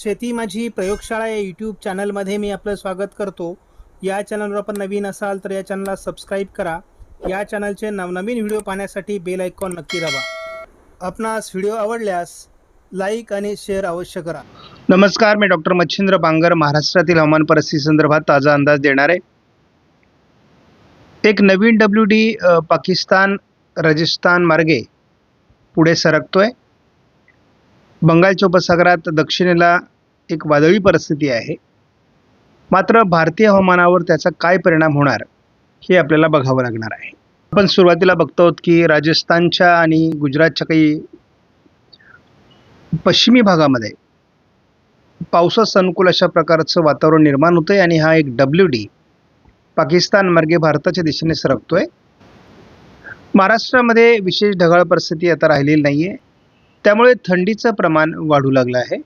शेती माझी प्रयोगशाळा या यूट्यूब चॅनलमध्ये मी आपलं स्वागत करतो. या चॅनलवर आपण नवीन असाल तर या चॅनलला सबस्क्राईब करा. या चॅनलचे नवनवीन व्हिडिओ पाहण्यासाठी बेल आयकॉन नक्की दाबा. आपणास व्हिडिओ आवडल्यास लाईक आणि शेअर अवश्य करा. नमस्कार मी डॉक्टर मच्छिंद्र बांगर महाराष्ट्रातील हवामान परिस्थिती संदर्भात ताजा अंदाज देणार आहे. एक नवीन डब्ल्यू डी पाकिस्तान राजस्थान मार्गे पुढे सरकतोय. बंगालच्या उपसागरात दक्षिणेला एक वादळी परिस्थिती आहे. मात्र भारतीय हवामानावर त्याचा काय परिणाम होणार हे आपल्याला बघावं लागणार आहे. आपण सुरुवातीला बघतो की राजस्थानच्या आणि गुजरातच्या काही पश्चिमी भागामध्ये पावसास अनुकूल अशा प्रकारचं वातावरण निर्माण होतं आहे आणि हा एक डब्ल्यू डी पाकिस्तान मार्गे भारताच्या दिशेने सरकतोय. महाराष्ट्रामध्ये विशेष ढगाळ परिस्थिती आता राहिलेली नाही आहे त्यामुळे थंडीचं प्रमाण वाढू लागलं आहे.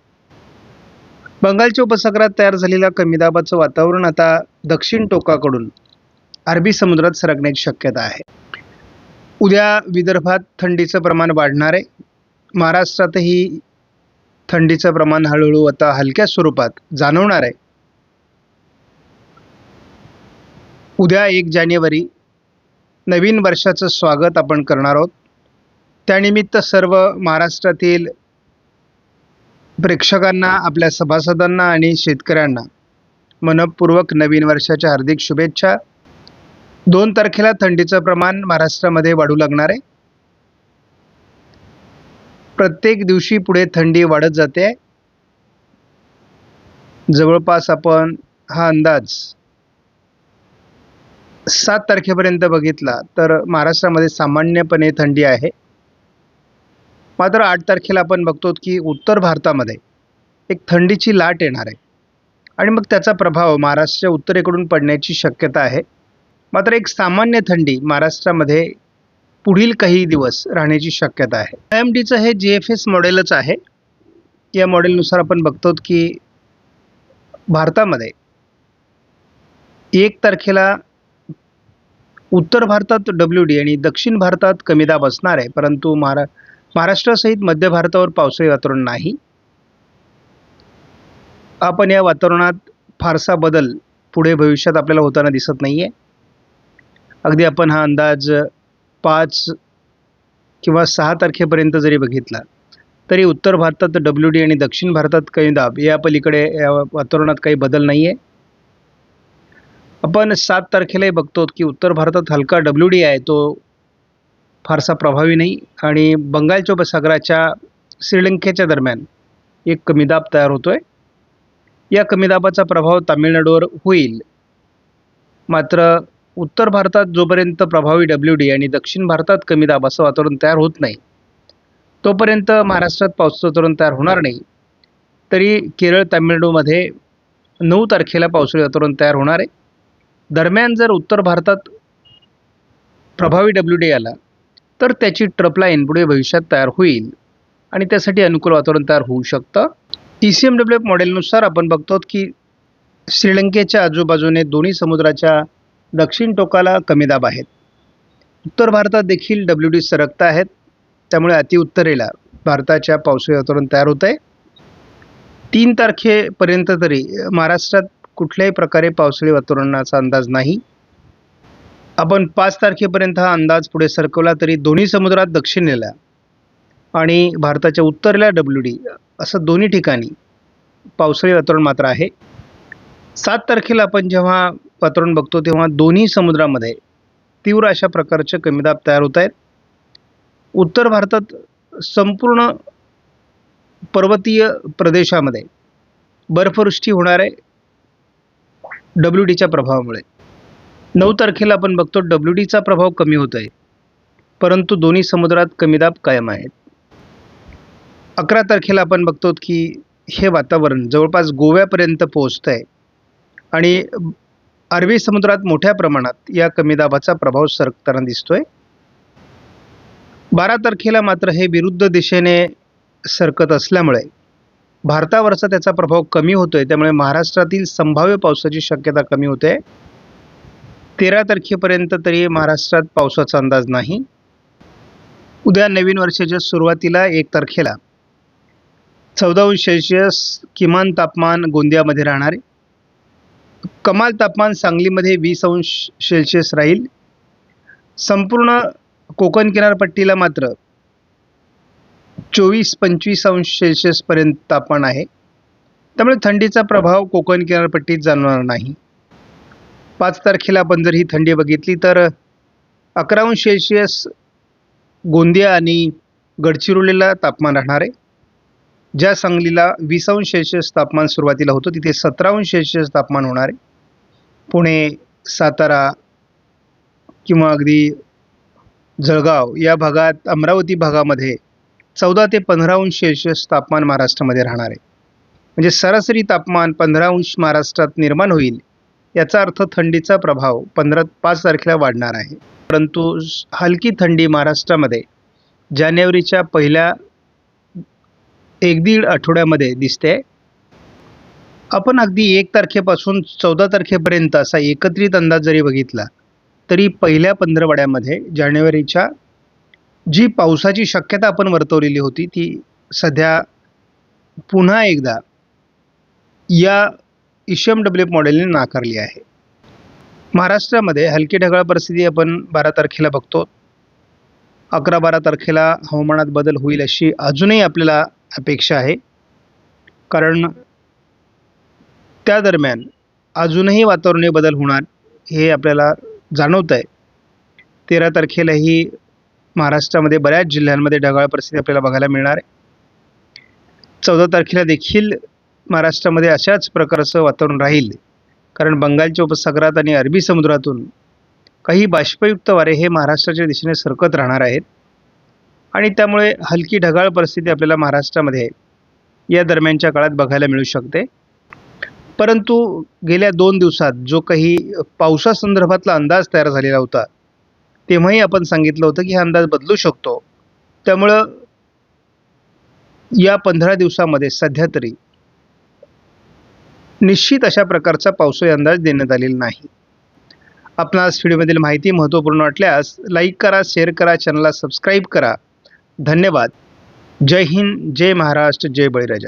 बंगालच्या उपसागरात तयार झालेल्या कमी दाबाचं वातावरण आता दक्षिण टोकाकडून अरबी समुद्रात सरकण्याची शक्यता आहे. उद्या विदर्भात थंडीचं प्रमाण वाढणार आहे. महाराष्ट्रातही थंडीचं प्रमाण हळूहळू आता हलक्या स्वरूपात जाणवणार आहे. उद्या एक जानेवारी नवीन वर्षाचं स्वागत आपण करणार आहोत. त्यानिमित्त सर्व महाराष्ट्रातील प्रेक्षकांना आपल्या सभासदांना आणि शेतकऱ्यांना मनपूर्वक नवीन वर्षाच्या हार्दिक शुभेच्छा. दोन तारखेला थंडीचं प्रमाण महाराष्ट्रामध्ये वाढू लागणार आहे. प्रत्येक दिवशी पुढे थंडी वाढत जाते. जवळपास आपण हा अंदाज सात तारखेपर्यंत बघितला तर महाराष्ट्रामध्ये सामान्यपणे थंडी आहे. मात्र आठ तारखेला आपण बघतो की उत्तर भारतामध्ये एक थंडीची लाट येणार आहे. आणि मग त्याचा प्रभाव महाराष्ट्राच्या उत्तरेकडून पडण्याची शक्यता आहे. मात्र एक सामान्य थंडी महाराष्ट्रामध्ये पुढील काही दिवस राहण्याची शक्यता आहे. आय एम डीचं हे जी एफ एस मॉडेलच आहे. या मॉडेलनुसार आपण बघतो की भारतामध्ये एक तारखेला उत्तर भारतात डब्ल्यू डी आणि दक्षिण भारतात कमी दाब असणार आहे. परंतु महारा महाराष्ट्रासहित मध्य भारतावर पावसाळी वातावरण नाही. आपण या वातावरणात फारसा बदल पुढे भविष्यात आपल्याला होताना दिसत नाही आहे अगदी आपण हा अंदाज पाच किंवा सहा तारखेपर्यंत जरी बघितला तरी उत्तर भारतात डब्ल्यू डी आणि दक्षिण भारतात काही दाब या पलीकडे या वातावरणात काही बदल नाही आहे आपण सात तारखेलाही बघतो की उत्तर भारतात हलका डब्ल्यू डी आहे तो फारसा प्रभावी नाही. आणि बंगालच्या उपसागराच्या श्रीलंकेच्या दरम्यान एक कमी दाब तयार आहे या कमी दाबाचा प्रभाव तामिळनाडूवर होईल. मात्र उत्तर भारतात जोपर्यंत प्रभावी डब्ल्यू डी आणि दक्षिण भारतात कमी दाबाचं वातावरण तयार होत नाही तोपर्यंत महाराष्ट्रात पावसाचं वातावरण तयार होणार नाही. तरी केरळ तामिळनाडूमध्ये नऊ तारखेला पावसाळी वातावरण तयार होणार आहे. दरम्यान जर उत्तर भारतात प्रभावी डब्ल्यू डी आला तर त्याची ट्रपलाईन पुढे भविष्यात तयार होईल. आणि त्यासाठी अनुकूल वातावरण तयार होऊ शकतं. T C M W F मॉडेलनुसार आपण बघतो की श्रीलंकेच्या आजूबाजूने दोन्ही समुद्राच्या दक्षिण टोकाला कमी दाब आहेत. उत्तर भारतात देखील डब्ल्यू डी सरकत आहेत. त्यामुळे अतिउत्तरेला भारताच्या पावसाळी वातावरण तयार होत आहे. तीन तारखेपर्यंत तरी महाराष्ट्रात कुठल्याही प्रकारे पावसाळी वातावरणाचा अंदाज नाही. आपण पाच तारखेपर्यंत हा अंदाज पुढे सरकवला तरी दोन्ही समुद्रात दक्षिणेला आणि भारताच्या उत्तरेला डब्ल्यू डी असं दोन्ही ठिकाणी पावसाळी वातावरण मात्र आहे. सात तारखेला आपण जेव्हा वातावरण बघतो तेव्हा दोन्ही समुद्रामध्ये तीव्र अशा प्रकारचे कमी दाब तयार होत आहेत. उत्तर भारतात संपूर्ण पर्वतीय प्रदेशामध्ये बर्फवृष्टी होणार आहे. डब्ल्यू डीच्या प्रभावामुळे. नऊ तारखेला आपण बघतो डब्ल्यू डीचा प्रभाव कमी होत आहे परंतु दोन्ही समुद्रात कमी दाब कायम आहेत. अकरा तारखेला आपण बघतो की हे वातावरण जवळपास गोव्यापर्यंत पोहोचतं आहे आणि अरबी समुद्रात मोठ्या प्रमाणात या कमी दाबाचा प्रभाव सरकताना दिसतोय. बारा तारखेला मात्र हे विरुद्ध दिशेने सरकत असल्यामुळे भारतावरचा त्याचा प्रभाव कमी होतोय. त्यामुळे महाराष्ट्रातील संभाव्य पावसाची शक्यता कमी होते. तेरा तारखेपर्यंत तरी महाराष्ट्रात पावसाचा अंदाज नाही. उद्या नवीन वर्षाच्या सुरुवातीला एक तारखेला चौदा अंश सेल्शियस किमान तापमान गोंदियामध्ये राहणार आहे. कमाल तापमान सांगलीमध्ये वीस अंश सेल्शियस राहील. संपूर्ण कोकण किनारपट्टीला मात्र चोवीस पंचवीस अंश सेल्शियसपर्यंत तापमान आहे. त्यामुळे थंडीचा प्रभाव कोकण किनारपट्टीत जाणवणार नाही. पाच तारखेला आपण जर ही थंडी बघितली तर अकरा अंश गोंदिया आणि गडचिरोलीला तापमान राहणार आहे. ज्या सांगलीला वीस अंश तापमान सुरुवातीला होतं तिथे सतरा अंश तापमान होणार आहे. पुणे सातारा किंवा अगदी जळगाव या भागात अमरावती भागामध्ये चौदा ते पंधरा अंश तापमान महाराष्ट्रामध्ये राहणार आहे. म्हणजे सरासरी तापमान पंधरा अंश महाराष्ट्रात निर्माण होईल. याचा अर्थ थंडीचा प्रभाव पंधरा पाच तारखेला वाढणार आहे. परंतु हलकी थंडी महाराष्ट्रामध्ये जानेवारीच्या पहिल्या एक दीड आठवड्यामध्ये दिसते. आपण अगदी एक तारखेपासून चौदा तारखेपर्यंत असा एकत्रित अंदाज जरी बघितला तरी पहिल्या पंधरवड्यामध्ये जानेवारीच्या जी पावसाची शक्यता आपण वर्तवलेली होती ती सध्या पुन्हा एकदा या ईशम डब्ल्यू मॉडेलने नाकारली आहे. महाराष्ट्रामध्ये हलकी ढगाळ परिस्थिती आपण बारा तारखेला बघतो. अकरा बारा तारखेला हवामानात बदल होईल अशी अजूनही आपल्याला अपेक्षा आहे. कारण त्या दरम्यान अजूनही वातावरणीय बदल होणार हे आपल्याला जाणवतं आहे तेरा तारखेलाही महाराष्ट्रामध्ये बऱ्याच जिल्ह्यांमध्ये ढगाळ परिस्थिती आपल्याला बघायला मिळणार आहे. चौदा तारखेला देखील महाराष्ट्रामध्ये अशाच प्रकारचं वातावरण राहील. कारण बंगालच्या उपसागरात आणि अरबी समुद्रातून काही बाष्पयुक्त वारे हे महाराष्ट्राच्या दिशेने सरकत राहणार आहेत. आणि त्यामुळे हलकी ढगाळ परिस्थिती आपल्याला महाराष्ट्रामध्ये या दरम्यानच्या काळात बघायला मिळू शकते. परंतु गेल्या दोन दिवसात जो काही पावसासंदर्भातला अंदाज तयार झालेला होता तेव्हाही आपण सांगितलं होतं की हा अंदाज बदलू शकतो. त्यामुळं या पंधरा दिवसामध्ये सध्या तरी निश्चित अशा प्रकारचा पावसाळी अंदाज देण्यात आलेला नाही. आपणास व्हिडिओमधील माहिती महत्त्वपूर्ण वाटल्यास लाईक करा शेअर करा चॅनलला सबस्क्राईब करा. धन्यवाद. जय हिंद जय महाराष्ट्र जय बळीराजा.